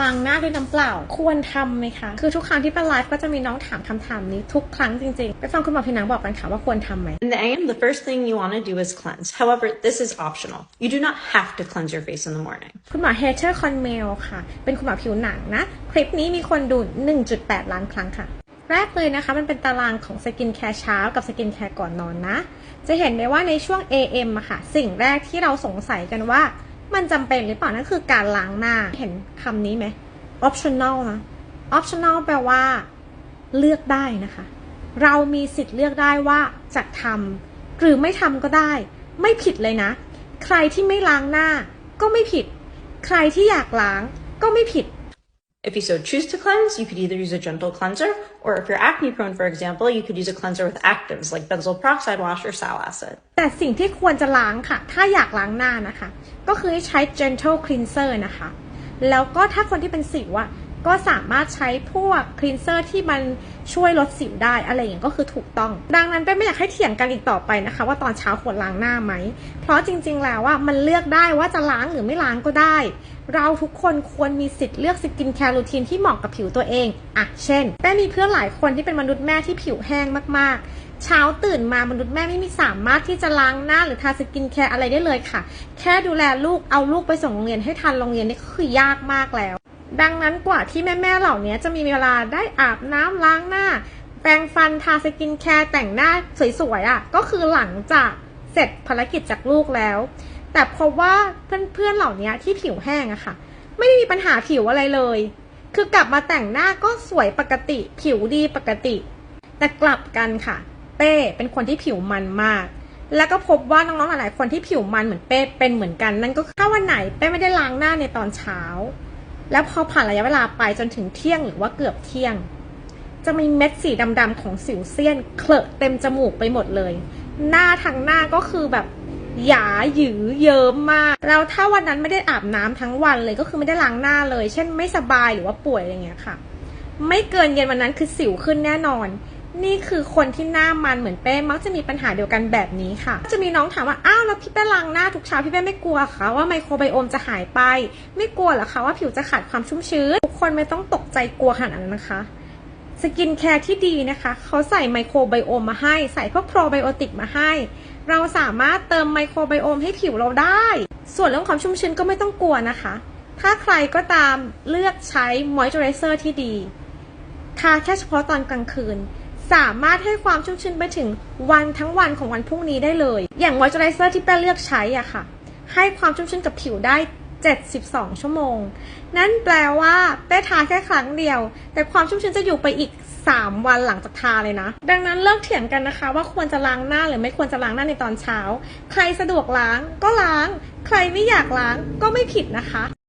ล้างหน้าด้วยน้ำเปล่า ควรทำไหมคะ คือทุกครั้งที่เป็นไลฟ์ก็จะมีน้องถามคำถามนี้ทุกครั้งจริงๆ ไปฟังคุณหมอผิวหนังบอกกันค่ะว่าควรทำไหม In the AM, the first thing you want to do is cleanse. However, this is optional. You do not have to cleanse your face in the morning. คุณหมอเฮเ e อร์คอนเมลค่ะ เป็นคุณหมอผิวหนังนะ คลิปนี้มีคนดู 1.8 ล้านครั้งค่ะแรกเลยนะคะ มันเป็นตารางของสกินแคร์เช้ากับสกินแคร์ก่อนนอนนะ จะเห็นได้ว่าในช่วง AM อะค่ะ สิ่งแรกที่เราสงสัยกันว่า มันจำเป็นหรือเปล่านั่นคือการล้างหน้าเห็นคำนี้ไหม optional นะ optional แปลว่า เลือกได้นะคะ เรามีสิทธิ์เลือกได้ว่าจะทำหรือไม่ทำก็ได้ ไม่ผิดเลยนะ ใครที่ไม่ล้างหน้าก็ไม่ผิด ใครที่อยากล้างก็ไม่ผิด If you so choose to cleanse, you could either use a gentle cleanser, or if you're acne prone, for example, you could use a cleanser with actives like benzoyl peroxide wash or sal acid. แต่สิ่งที่ควรจะล้างค่ะ ถ้าอยากล้างหน้านะคะ ก็คือให้ใช้ gentle cleanser นะคะ แล้วก็ถ้าคนที่เป็นสิวอะ ก็สามารถใช้พวก cleanser ที่มันช่วยลดสิวได้อะไรอย่างเงี้ยก็คือถูกต้อง ดังนั้นเป้ไม่อยากให้เถียงกันอีกต่อไปนะคะ ว่าตอนเช้าควรล้างหน้าไหม เพราะจริงๆแล้วว่ามันเลือกได้ว่าจะล้างหรือไม่ล้างก็ได้ เราทุกคนควรมีสิทธิ์เลือกสกินแคร์รูทีนที่เหมาะกับผิวตัวเองอะเช่นแป้มีเพื่อนหลายคนที่เป็นมนุษย์แม่ที่ผิวแห้งมากๆ เช้าตื่นมามนุษย์แม่ไม่มีสามารถที่จะล้างหน้าหรือทาสกินแคร์อะไรได้เลยค่ะ แค่ดูแลลูกเอาลูกไปส่งโรงเรียนให้ทันโรงเรียนนี่ก็คือยากมากแล้ว ดังนั้นกว่าที่แม่ๆเหล่านี้จะมีเวลาได้อาบน้ำล้างหน้า แปรงฟันทาสกินแคร์แต่งหน้าสวยๆอะ ก็คือหลังจากเสร็จภารกิจจากลูกแล้ว แต่พบว่าเพื่อนๆเหล่านี้ที่ผิวแห้งอะค่ะ ไม่ได้มีปัญหาผิวอะไรเลย คือกลับมาแต่งหน้าก็สวยปกติ ผิวดีปกติ แต่กลับกันค่ะ เป้เป็นคนที่ผิวมันมากแล้วก็พบว่าน้องๆ หลายๆ คนที่ผิวมันเหมือนเป้เป็นเหมือนกัน นั่นก็ถ้าวันไหนเป้ไม่ได้ล้างหน้าในตอนเช้า แล้วพอผ่านระยะเวลาไปจนถึงเที่ยงหรือว่าเกือบเที่ยง จะมีเม็ดสีดำๆของสิวเซียนเคลอะเต็มจมูกไปหมดเลย หน้าทั้งหน้าก็คือแบบหยาหยือเยิ้มมากแล้วถ้าวันนั้นไม่ได้อาบน้ำทั้งวันเลยก็คือไม่ได้ล้างหน้าเลย เช่นไม่สบายหรือว่าป่วยอะไรเงี้ยค่ะ ไม่เกินเย็นวันนั้นคือสิวขึ้นแน่นอน นี่คือคนที่หน้ามันเหมือนเป้มักจะมีปัญหาเดียวกันแบบนี้ค่ะ จะมีน้องถามว่าอ้าวแล้วพี่เป้ล้างหน้าทุกเช้าพี่เป้ไม่กลัวคะว่าไมโครไบโอมจะหายไป ไม่กลัวหรอคะว่าผิวจะขาดความชุ่มชื้นทุกคนไม่ต้องตกใจกลัวขนาดนั้นนะคะสกินแคร์ที่ดีนะคะ เขาใส่ไมโครไบโอมมาให้ ใส่พวกโปรไบโอติกมาให้ เราสามารถเติมไมโครไบโอมให้ผิวเราได้ ส่วนเรื่องความชุ่มชื้นก็ไม่ต้องกลัวนะคะ ถ้าใครก็ตามเลือกใช้มอยเจอไรเซอร์ที่ดี ทาแค่เฉพาะตอนกลางคืน สามารถให้ความชุ่มชื้นไปถึงวันทั้งวันของวันพรุ่งนี้ได้เลย อย่างมอยเจอไรเซอร์ที่แป้เลือกใช้อะค่ะ ให้ความชุ่มชื้นกับผิวได้ 72 ชั่วโมง นั่นแปลว่าเป้ทาแค่ครั้งเดียว แต่ความชุ่มชื้นจะอยู่ไปอีก 3 วันหลังจากทาเลยนะ ดังนั้นเลิกเถียงกันนะคะ ว่าควรจะล้างหน้าหรือไม่ควรจะล้างหน้าในตอนเช้า ใครสะดวกล้างก็ล้าง ใครไม่อยากล้างก็ไม่ผิดนะคะ